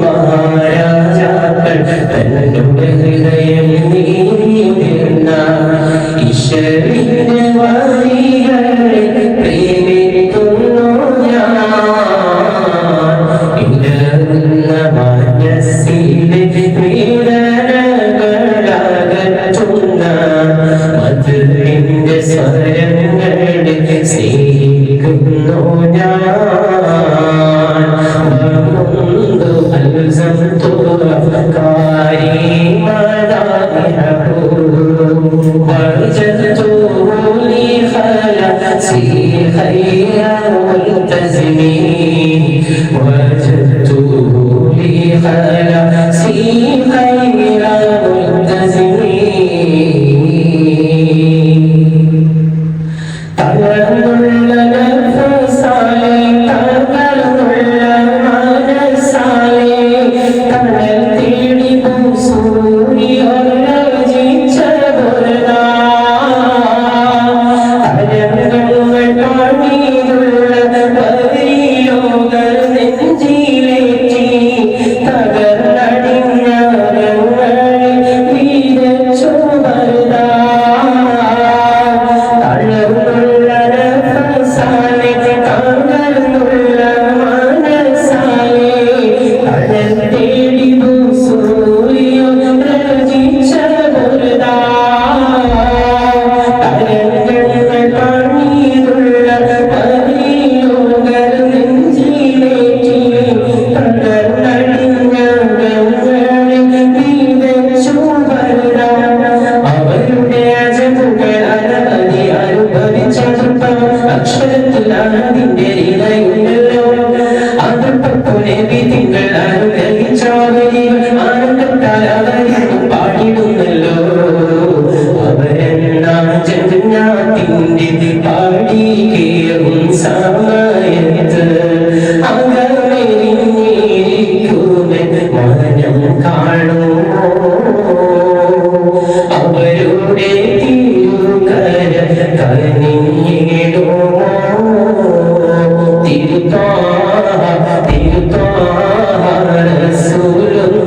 മഹാരാജാക്കൾ തങ്ങളുടെ ഹൃദയം നീ ഈശ്വരി Yeah. হবে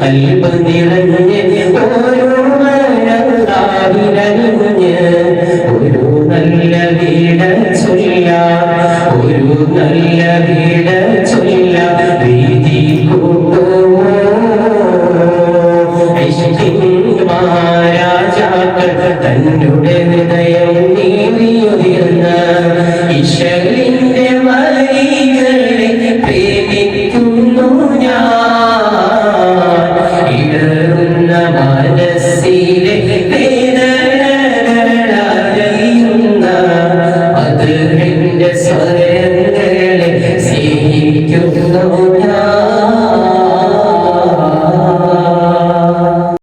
കൽബ് നിറഞ്ഞ് ഹൃദയം നീതിയുതിർന്ന ഈശ്വരിന്റെ